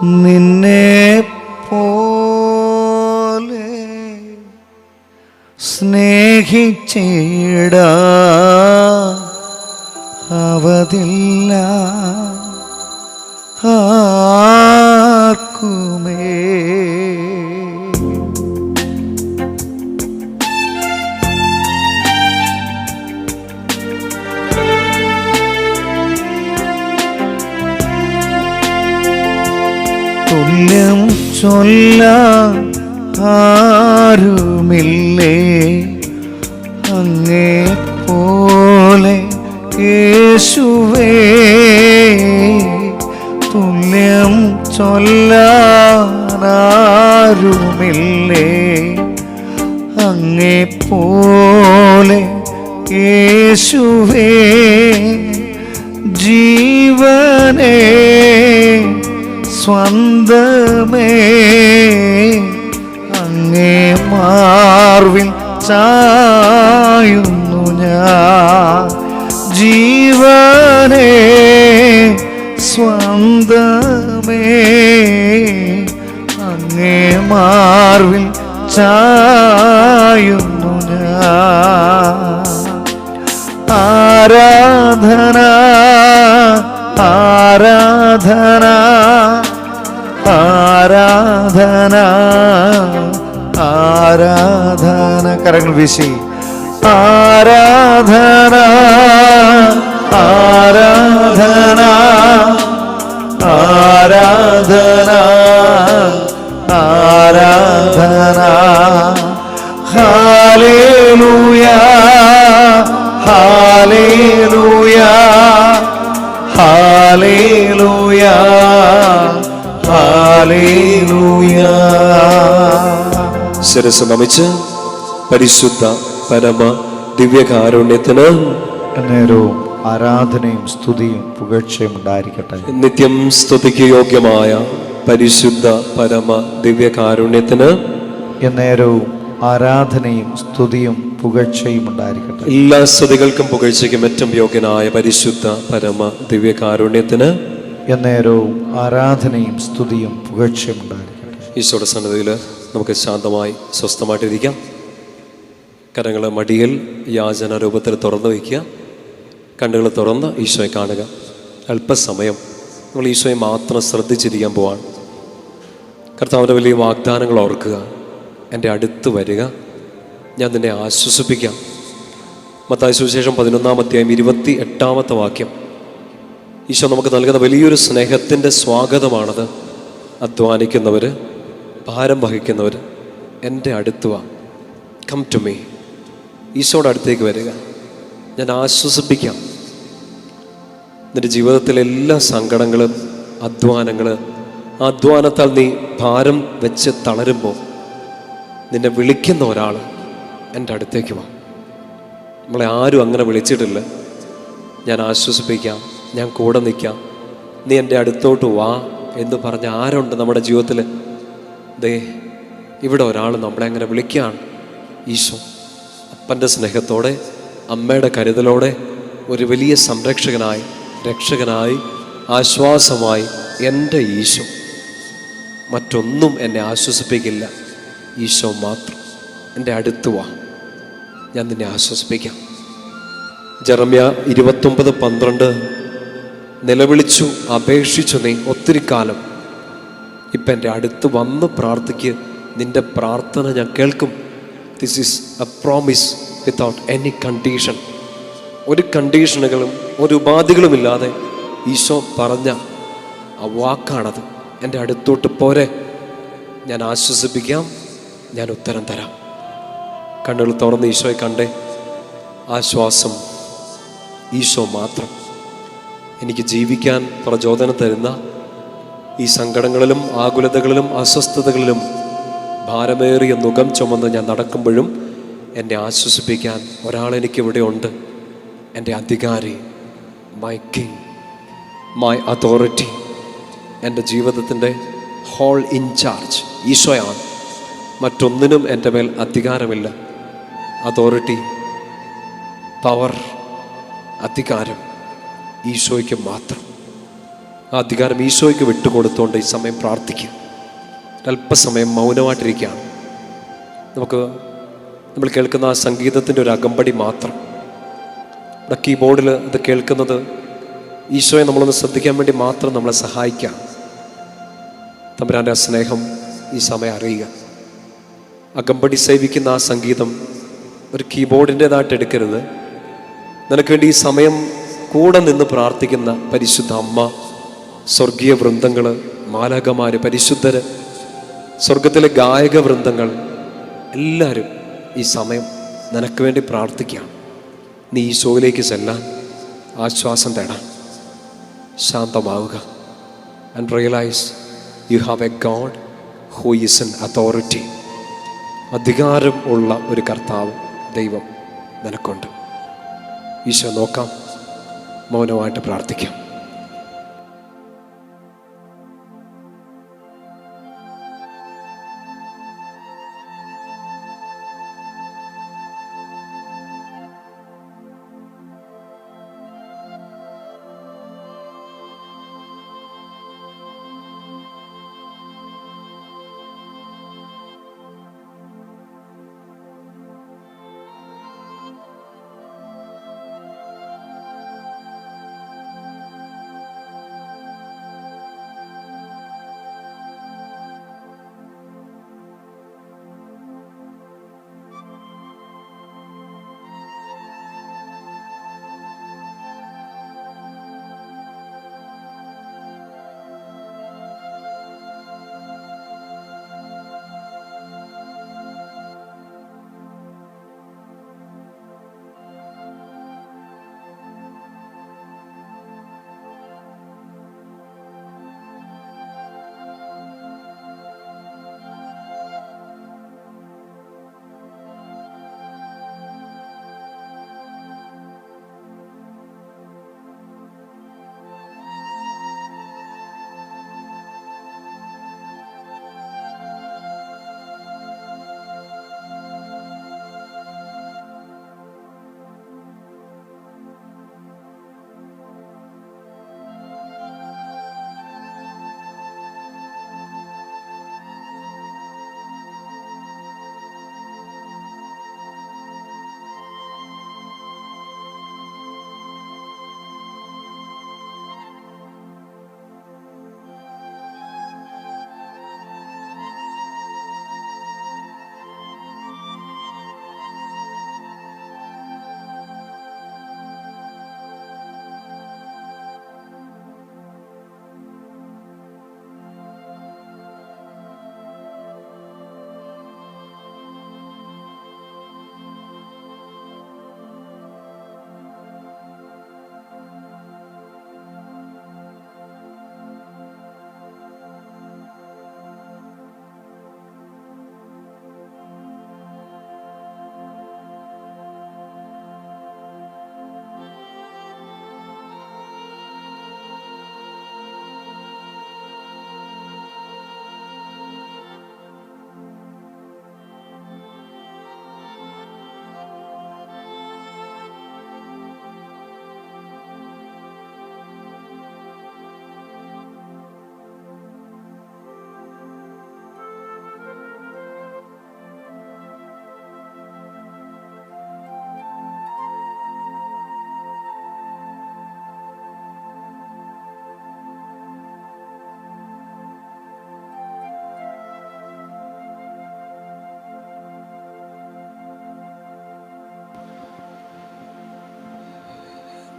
നിന്നെ പോലെ സ്നേഹിച്ചിട അവതില്ല. ആർക്കുമേ തുല്യം ചൊല്ല ആരുമില്ലേ? അങ്ങേ പോലെ യേശുവേ തുല്യം ചൊല്ലാരുമില്ലേ അങ്ങേ പോലെ യേശുവേ ജീവനേ സ്വന്തമേ അങ്ങേ മാർവിൽ ചായുന്നു ഞാൻ. ജീവനേ സ്വന്തമേ അങ്ങേ മാർവിൽ ചായുന്നു ഞാൻ. ആരാധന ആരാധന ആരാധന ആരാധന. കരങ്ങൾ വീശി. ആരാധന ആരാധന ആരാധന ആരാധന. ഹാലേലൂയ ഹാലേലൂയ. ശിരസ് നമിച്ച് പരിശുദ്ധ പരമ ദിവ്യകാരുണ്യത്തിന് നേരവും ആരാധനയും സ്തുതിയും പുകഴ്ചയും ഉണ്ടായിരിക്കട്ടെ. നിത്യം സ്തുതിക്ക് യോഗ്യമായ പരിശുദ്ധ പരമ ദിവ്യകാരുണ്യത്തിന് നേരവും ആരാധനയും സ്തുതിയും പുകഴ്ചയും ഉണ്ടായിരിക്കട്ടെ. എല്ലാ സ്തുതികൾക്കും പുകഴ്ചയ്ക്കും ഏറ്റവും യോഗ്യനായ പരിശുദ്ധ പരമ ദിവ്യകാരുണ്യത്തിന് നേരവും ആരാധനയും സ്തുതിയും പുകഴ്ചയും ഉണ്ടായിരിക്കട്ടെ. ഈശോയുടെ സന്നദ്ധയിൽ നമുക്ക് ശാന്തമായി സ്വസ്ഥമായിട്ടിരിക്കാം. കരങ്ങൾ മടിയിൽ യാചന രൂപത്തിൽ തുറന്നു വയ്ക്കുക. കണ്ണുകൾ തുറന്ന് ഈശോയെ കാണുക. അല്പസമയം നമ്മൾ ഈശോയെ മാത്രം ശ്രദ്ധിച്ചിരിക്കാൻ പോവാണ്. കർത്താവിന്റെ വലിയ വാഗ്ദാനങ്ങൾ ഓർക്കുക. എന്റെ അടുത്ത് വരിക. ഞാൻ നിന്നെ ആശ്വസിപ്പിക്കാം. മത്തായ സുവിശേഷം പതിനൊന്നാം അധ്യായം ഇരുപത്തി എട്ടാമത്തെ വാക്യം. ഈശോ നമുക്ക് നൽകുന്ന വലിയൊരു സ്നേഹത്തിന്റെ സ്വാഗതമാണത്. അധ്വാനിക്കുന്നവർ ഭാരം വഹിക്കുന്നവർ എന്റെ അടുത്ത് വാ. കം ടു മീ ഈശോയുടെ അടുത്തേക്ക് വരിക. ഞാൻ ആശ്വസിപ്പിക്കാം. നിന്റെ ജീവിതത്തിലെ എല്ലാ സങ്കടങ്ങളും അധ്വാനങ്ങൾ അധ്വാനത്താൽ നീ ഭാരം വെച്ച് തളരുമ്പോൾ നിന്നെ വിളിക്കുന്ന ഒരാൾ എന്റെ അടുത്തേക്ക് വാ. നമ്മളെ ആരും അങ്ങനെ വിളിച്ചിട്ടില്ല. ഞാൻ ആശ്വസിപ്പിക്കാം. ഞാൻ കൂടെ നിൽക്കാം. നീ എന്റെ അടുത്തോട്ട് വാ എന്ന് പറഞ്ഞ ആരുണ്ട് നമ്മുടെ ജീവിതത്തിൽ? ദേ ഇവിടെ ഒരാൾ നമ്മളെ അങ്ങനെ വിളിക്കുകയാണ്. ഈശോ അപ്പന്റെ സ്നേഹത്തോടെ അമ്മയുടെ കരുതലോടെ ഒരു വലിയ സംരക്ഷകനായി രക്ഷകനായി ആശ്വാസമായി എന്റെ ഈശോ. മറ്റൊന്നും എന്നെ ആശ്വസിപ്പിക്കില്ല. ഈശോ മാത്രം എന്റെ അടുത്ത് വാ. ഞാൻ നിന്നെ ആശ്വസിപ്പിക്കാം. ജറമ്യ ഇരുപത്തൊമ്പത് പന്ത്രണ്ട്. നിലവിളിച്ചു അപേക്ഷിച്ചു നീ ഒത്തിരി കാലം. ഇപ്പം എന്റെ അടുത്ത് വന്ന് പ്രാർത്ഥിക്ക്. നിന്റെ പ്രാർത്ഥന ഞാൻ കേൾക്കും. This is a promise without any condition ഒരു കണ്ടീഷനുകളും ഒരു ഉപാധികളുമില്ലാതെ ഈശോ പറഞ്ഞ ആ വാക്കാണത്. എന്റെ അടുത്തോട്ട് പോരെ. ഞാൻ ആശ്വസിപ്പിക്കാം. ഞാൻ ഉത്തരം തരാം. കണ്ണുകൾ തുറന്ന് ഈശോയെ കണ്ടേ. ആശ്വാസം ഈശോ മാത്രം. എനിക്ക് ജീവിക്കാൻ പ്രചോദനം തരുന്ന ഈ സങ്കടങ്ങളിലും ആകുലതകളിലും അസ്വസ്ഥതകളിലും ഭാരമേറിയ മുഖം ചുമന്ന് ഞാൻ നടക്കുമ്പോഴും എന്നെ ആശ്വസിപ്പിക്കാൻ ഒരാളെനിക്ക് ഇവിടെ ഉണ്ട്. എന്റെ അധികാരി മൈ കിങ് മൈ അതോറിറ്റി എന്റെ ജീവിതത്തിന്റെ ഹോൾ ഇൻചാർജ് ഈശോയാണ്. മറ്റൊന്നിനും എന്റെ മേൽ അധികാരമില്ല. അതോറിറ്റി പവർ അധികാരം ഈശോയ്ക്ക് മാത്രം. ആ അധികാരം ഈശോയ്ക്ക് വിട്ടുകൊടുത്തുകൊണ്ട് ഈ സമയം പ്രാർത്ഥിക്കുക. അല്പസമയം മൗനമായിട്ടിരിക്കുകയാണ്. നമുക്ക് നമ്മൾ കേൾക്കുന്ന ആ സംഗീതത്തിന്റെ ഒരു അകമ്പടി മാത്രം. നമ്മുടെ കീബോർഡിൽ അത് കേൾക്കുന്നത് ഈശോയെ നമ്മളൊന്ന് ശ്രദ്ധിക്കാൻ വേണ്ടി മാത്രം നമ്മളെ സഹായിക്കാം തമ്പുരാന്റെ ആ സ്നേഹം ഈ സമയം അറിയുക. അകമ്പടി സേവിക്കുന്ന ആ സംഗീതം ഒരു കീബോർഡിന്റെതായിട്ട് എടുക്കരുത്. നിനക്ക് വേണ്ടി ഈ സമയം കൂടെ നിന്ന് പ്രാർത്ഥിക്കുന്ന പരിശുദ്ധ അമ്മ സ്വർഗീയ വൃന്ദങ്ങൾ മാലകമാർ പരിശുദ്ധർ സ്വർഗത്തിലെ ഗായക വൃന്ദങ്ങൾ എല്ലാവരും ഈ സമയം നിനക്ക് വേണ്ടി പ്രാർത്ഥിക്കുകയാണ്. നീ ഈശോയിലേക്ക് ചെല്ലാൻ ആശ്വാസം തേടാൻ ശാന്തമാവുക. And realise you have a God who is an authority അധികാരം ഉള്ള ഒരു കർത്താവ് ദൈവം നിനക്കുണ്ട്. ഈശോ നോക്കാം. മൗനമായിട്ട് പ്രാർത്ഥിക്കാം.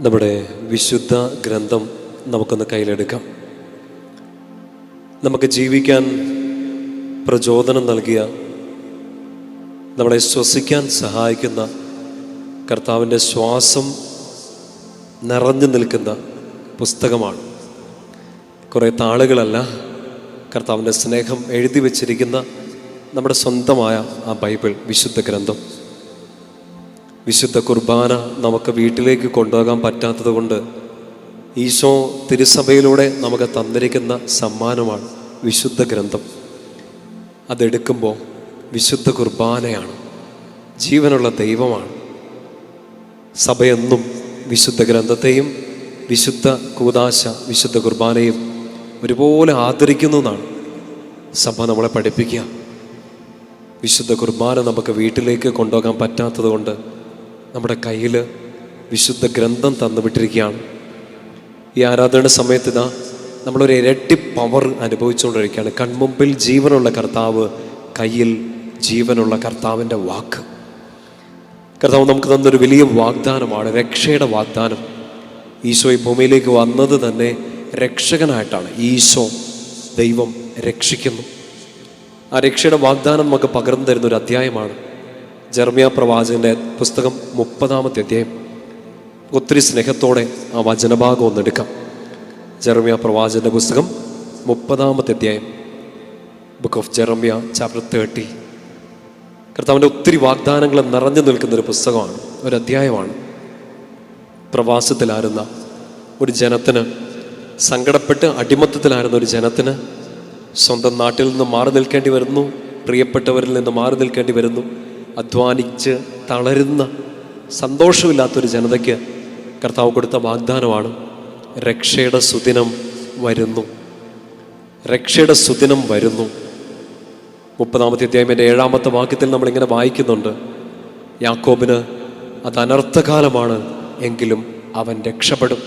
നമ്മുടെ വിശുദ്ധ ഗ്രന്ഥം നമുക്കൊന്ന് കയ്യിലെടുക്കാം. നമുക്ക് ജീവിക്കാൻ പ്രചോദനം നൽകിയ നമ്മളെ ശ്വസിക്കാൻ സഹായിക്കുന്ന കർത്താവിന്റെ ശ്വാസം നിറഞ്ഞു നിൽക്കുന്ന പുസ്തകമാണ്. കുറേ താളുകളല്ല കർത്താവിന്റെ സ്നേഹം എഴുതി വച്ചിരിക്കുന്ന നമ്മുടെ സ്വന്തമായ ആ ബൈബിൾ വിശുദ്ധ ഗ്രന്ഥം. വിശുദ്ധ കുർബാന നമുക്ക് വീട്ടിലേക്ക് കൊണ്ടുപോകാൻ പറ്റാത്തത് കൊണ്ട് ഈശോ തിരുസഭയിലൂടെ നമുക്ക് തന്നിരിക്കുന്ന സമ്മാനമാണ് വിശുദ്ധ ഗ്രന്ഥം. അതെടുക്കുമ്പോൾ വിശുദ്ധ കുർബാനയാണ് ജീവനുള്ള ദൈവമാണ്. സഭയെന്നും വിശുദ്ധ ഗ്രന്ഥത്തെയും വിശുദ്ധ കൂതാശ വിശുദ്ധ കുർബാനയും ഒരുപോലെ ആദരിക്കുന്നു എന്നാണ് സഭ നമ്മളെ പഠിപ്പിക്കുക. വിശുദ്ധ കുർബാന നമുക്ക് വീട്ടിലേക്ക് കൊണ്ടുപോകാൻ പറ്റാത്തത് കൊണ്ട് നമ്മുടെ കയ്യിൽ വിശുദ്ധ ഗ്രന്ഥം തന്നുവിട്ടിരിക്കുകയാണ്. ഈ ആരാധന സമയത്ത് ഇതാ നമ്മളൊരു ഇരട്ടി പവർ അനുഭവിച്ചുകൊണ്ടിരിക്കുകയാണ്. കൺമുമ്പിൽ ജീവനുള്ള കർത്താവ് കയ്യിൽ ജീവനുള്ള കർത്താവിന്റെ വാക്ക്. കർത്താവ് നമുക്ക് തന്നൊരു വലിയ വാഗ്ദാനമാണ് രക്ഷയുടെ വാഗ്ദാനം. ഈശോ ഈ ഭൂമിയിലേക്ക് വന്നത് തന്നെ രക്ഷകനായിട്ടാണ്. ഈശോ ദൈവം രക്ഷിക്കുന്നു. ആ രക്ഷയുടെ വാഗ്ദാനം നമുക്ക് പകർന്നു തരുന്ന ഒരു അധ്യായമാണ്. ജർമ്മിയ പ്രവാചകന്റെ പുസ്തകം മുപ്പതാമത്തെ അധ്യായം. ഒത്തിരി സ്നേഹത്തോടെ ആ വചനഭാഗം ഒന്നെടുക്കാം. ജർമിയ പ്രവാചകന്റെ പുസ്തകം മുപ്പതാമത്തെ അധ്യായം. Book of Jeremiah chapter thirty കർത്താവിന്റെ ഒത്തിരി വാഗ്ദാനങ്ങൾ നിറഞ്ഞു നിൽക്കുന്ന ഒരു പുസ്തകമാണ് ഒരു അധ്യായമാണ്. പ്രവാസത്തിലായിരുന്ന ഒരു ജനത്തിന് സങ്കടപ്പെട്ട് അടിമത്തത്തിലായിരുന്ന ഒരു ജനത്തിന് സ്വന്തം നാട്ടിൽ നിന്ന് മാറി നിൽക്കേണ്ടി വരുന്നു പ്രിയപ്പെട്ടവരിൽ നിന്ന് മാറി നിൽക്കേണ്ടി വരുന്നു. അധ്വാനിച്ച് തളരുന്ന സന്തോഷമില്ലാത്തൊരു ജനതയ്ക്ക് കർത്താവ് കൊടുത്ത വാഗ്ദാനമാണ് രക്ഷയുടെ സുദിനം വരുന്നു. രക്ഷയുടെ സുദിനം വരുന്നു. മുപ്പതാമത്തെ അധ്യായം എന്റെ ഏഴാമത്തെ വാക്യത്തിൽ നമ്മളിങ്ങനെ വായിക്കുന്നുണ്ട്. യാക്കോബിന് അത് അനർത്ഥകാലമാണ് എങ്കിലും അവൻ രക്ഷപ്പെടും.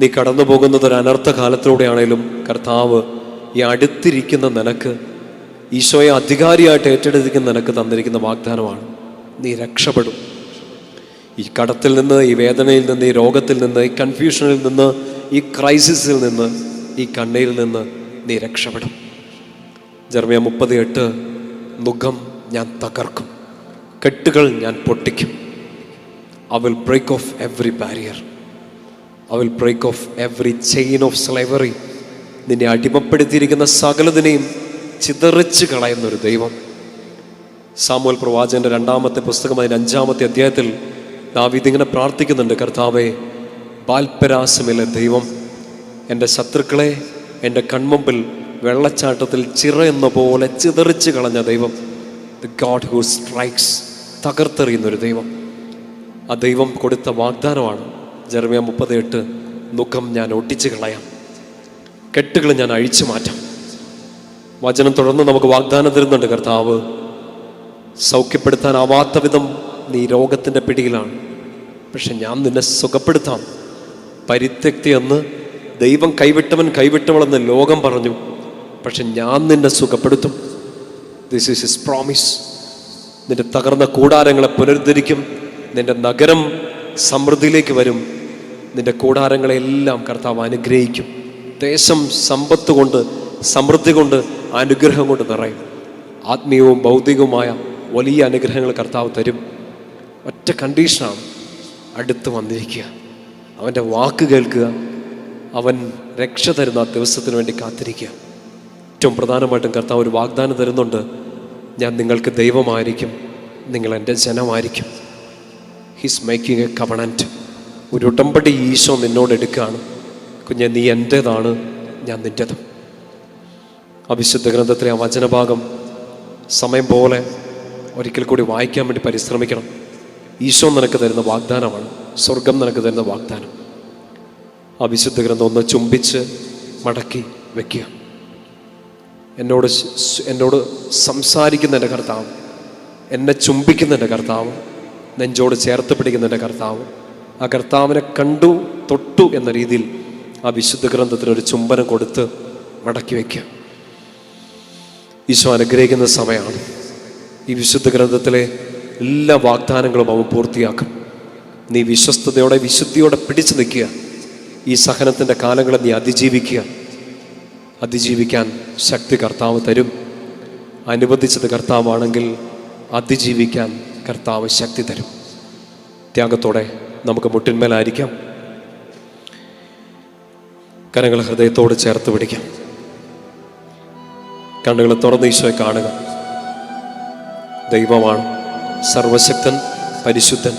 നീ കടന്നു പോകുന്നത് ഒരു അനർത്ഥ കാലത്തിലൂടെയാണേലും കർത്താവ് ഈ അടുത്തിരിക്കുന്ന നിനക്ക് ഈശോയെ അധികാരിയായിട്ട് ഏറ്റെടുത്തിരിക്കുന്ന നിനക്ക് തന്നിരിക്കുന്ന വാഗ്ദാനമാണ്. നീ രക്ഷപ്പെടും. ഈ കടത്തിൽ നിന്ന് ഈ വേദനയിൽ നിന്ന് ഈ രോഗത്തിൽ നിന്ന് ഈ കൺഫ്യൂഷനിൽ നിന്ന് ഈ ക്രൈസിസിൽ നിന്ന് ഈ കണ്ണയിൽ നിന്ന് നീ രക്ഷപ്പെടും. ജർമ്മിയ മുപ്പത് എട്ട് മുഖം ഞാൻ തകർക്കും കെട്ടുകൾ ഞാൻ പൊട്ടിക്കും. I will break off every barrier I will break off every chain of slavery നിന്നെ അടിമപ്പെടുത്തിയിരിക്കുന്ന സകലതിനെയും ചിതറിച്ച് കളയുന്ന ഒരു ദൈവം. സാമുവൽ പ്രവാചകന്റെ രണ്ടാമത്തെ പുസ്തകം അതിന്റെ അഞ്ചാമത്തെ അധ്യായത്തിൽ ദാവീദ് ഇങ്ങനെ പ്രാർത്ഥിക്കുന്നുണ്ട് കർത്താവെ ബാൽപരാസമില്ല ദൈവം എന്റെ ശത്രുക്കളെ എന്റെ കൺമുമ്പിൽ വെള്ളച്ചാട്ടത്തിൽ ചിറ എന്ന പോലെ ചിതറിച്ച് കളഞ്ഞ ദൈവം ദ ഗാഡ് ഹൂ സ്ട്രൈക്സ് തകർത്തെറിയുന്നൊരു ദൈവം. ആ ദൈവം കൊടുത്ത വാഗ്ദാനമാണ്. ജർമിയ മുപ്പത് എട്ട് ദുഃഖം ഞാൻ ഒട്ടിച്ച് കളയാം കെട്ടുകൾ ഞാൻ അഴിച്ചു മാറ്റാം. വചനം തുടർന്ന് നമുക്ക് വാഗ്ദാനം തരുന്നുണ്ട് കർത്താവ്. സൗഖ്യപ്പെടുത്താനാവാത്ത വിധം നീ രോഗത്തിന്റെ പിടിയിലാണ്. പക്ഷെ ഞാൻ നിന്നെ സുഖപ്പെടുത്താം. പരിത്യക്തി എന്ന് ദൈവം കൈവിട്ടവൻ കൈവിട്ടവളെന്ന് ലോകം പറഞ്ഞു. പക്ഷെ ഞാൻ നിന്നെ സുഖപ്പെടുത്തും. ദിസ് ഈസ് ഹിസ് പ്രോമിസ് നിന്റെ തകർന്ന കൂടാരങ്ങളെ പുനരുദ്ധരിക്കും. നിന്റെ നഗരം സമൃദ്ധിയിലേക്ക് വരും. നിന്റെ കൂടാരങ്ങളെല്ലാം കർത്താവ് അനുഗ്രഹിക്കും. ദേശം സമ്പത്ത് കൊണ്ട് സമൃദ്ധി കൊണ്ട് അനുഗ്രഹം കൊണ്ട് നിറയും. ആത്മീയവും ഭൗതികവുമായ വലിയ അനുഗ്രഹങ്ങൾ കർത്താവ് തരും. ഒറ്റ കണ്ടീഷനാണ് അടുത്ത് വന്നിരിക്കുക. അവന്റെ വാക്ക് കേൾക്കുക. അവൻ രക്ഷ തരുന്ന ആ ദിവസത്തിന് വേണ്ടി കാത്തിരിക്കുക. ഏറ്റവും പ്രധാനമായിട്ടും കർത്താവ് ഒരു വാഗ്ദാനം തരുന്നുണ്ട്. ഞാൻ നിങ്ങൾക്ക് ദൈവമായിരിക്കും. നിങ്ങൾ എന്റെ ജനമായിരിക്കും. ഹിസ് മേക്കിംഗ് എ കവണന്റ് ഒരു ഉടമ്പടി ഈശോ നിന്നോട് എടുക്കുകയാണ്. കുഞ്ഞെ നീ എന്റേതാണ് ഞാൻ നിന്റെതും. ആ വിശുദ്ധ ഗ്രന്ഥത്തിലെ ആ വചനഭാഗം സമയം പോലെ ഒരിക്കൽ കൂടി വായിക്കാൻ വേണ്ടി പരിശ്രമിക്കണം. ഈശോ നിനക്ക് തരുന്ന വാഗ്ദാനമാണ്. സ്വർഗം നിനക്ക് തരുന്ന വാഗ്ദാനം. ആ വിശുദ്ധ ഗ്രന്ഥം ഒന്ന് ചുംബിച്ച് മടക്കി വെക്കുക. എന്നോട് എന്നോട് സംസാരിക്കുന്ന എന്റെ കർത്താവ് എന്നെ ചുംബിക്കുന്ന എന്റെ കർത്താവ് നെഞ്ചോട് ചേർത്ത് പിടിക്കുന്ന എന്റെ കർത്താവ് ആ കർത്താവിനെ കണ്ടു തൊട്ടു എന്ന രീതിയിൽ ആ വിശുദ്ധ ഗ്രന്ഥത്തിന് ഒരു ചുംബനം കൊടുത്ത് മടക്കി വയ്ക്കുക ഈശോ അനുഗ്രഹിക്കുന്ന സമയമാണ്. ഈ വിശുദ്ധ ഗ്രന്ഥത്തിലെ എല്ലാ വാഗ്ദാനങ്ങളും അവൻ പൂർത്തിയാക്കും. നീ വിശ്വസ്തയോടെ വിശുദ്ധിയോടെ പിടിച്ചു നിൽക്കുക. ഈ സഹനത്തിന്റെ കാലങ്ങളെ നീ അതിജീവിക്കുക. അതിജീവിക്കാൻ ശക്തി കർത്താവ് തരും. അനുവദിച്ചത് കർത്താവാണെങ്കിൽ അതിജീവിക്കാൻ കർത്താവ് ശക്തി തരും. ത്യാഗത്തോടെ നമുക്ക് മുട്ടിന്മേലായിരിക്കാം. കരങ്ങൾ ഹൃദയത്തോട് ചേർത്ത് പിടിക്കാം. കണ്ണുകൾ തുറന്ന് ഈശോയെ കാണുക. ദൈവമാണ് സർവശക്തൻ പരിശുദ്ധൻ.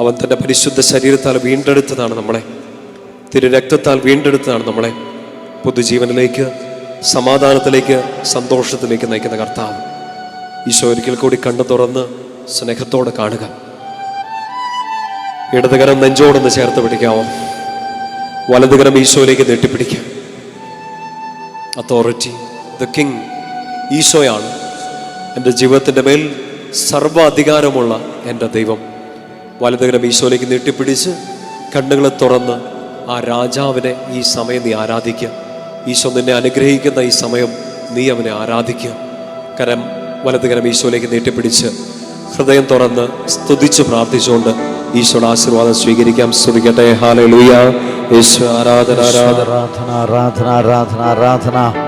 അവൻ തന്റെ പരിശുദ്ധ ശരീരത്താൽ വീണ്ടെടുത്തതാണ് നമ്മളെ. തിരുരക്തത്താൽ വീണ്ടെടുത്തതാണ് നമ്മളെ. പൊതുജീവനിലേക്ക് സമാധാനത്തിലേക്ക് സന്തോഷത്തിലേക്ക് നയിക്കുന്ന കർത്താവ്. ഈശോ ഒരിക്കൽ കൂടി കണ്ണു തുറന്ന് സ്നേഹത്തോടെ കാണുക. ഇടതുകരം നെഞ്ചോടൊന്ന് ചേർത്ത് പിടിക്കാമോ വലതുകരം ഈശോയിലേക്ക് നീട്ടിപ്പിടിക്കാം അതോറിറ്റി ദ കിങ് ഈശോയാണ്. എന്റെ ജീവിതത്തിന്റെ മേൽ സർവ അധികാരമുള്ള എന്റെ ദൈവം. വലതുകരം ഈശോയിലേക്ക് നീട്ടിപ്പിടിച്ച് കണ്ണുകളെ തുറന്ന് ആ രാജാവിനെ ഈ സമയം നീ ആരാധിക്കുക. ഈശോ നിന്നെ അനുഗ്രഹിക്കുന്ന ഈ സമയം നീ അവനെ ആരാധിക്കുക. കരം വലതുകരം ഈശോയിലേക്ക് നീട്ടിപ്പിടിച്ച് ഹൃദയം തുറന്ന് സ്തുതിച്ച് പ്രാർത്ഥിച്ചുകൊണ്ട് ഈശോയുടെ ആശീർവാദം സ്വീകരിക്കാം. സ്തുതിക്കട്ടെ. ഹാല ലൂയ യേശു ആരാധന ആരാധന. ആരാധന ആരാധന ആരാധന ആരാധന.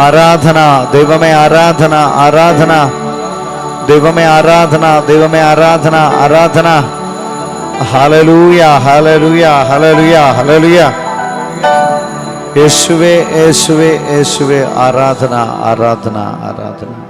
ആരാധന ദൈവമേ ആരാധന ആരാധന. ദൈവമേ ആരാധന ദൈവമേ ആരാധന ആരാധന. ഹലലൂയ ഹലലൂയ ഹലലൂയ ഹലലൂയ യേശുവേ യേശുവേ യേശുവേ ആരാധന ആരാധന ആരാധന.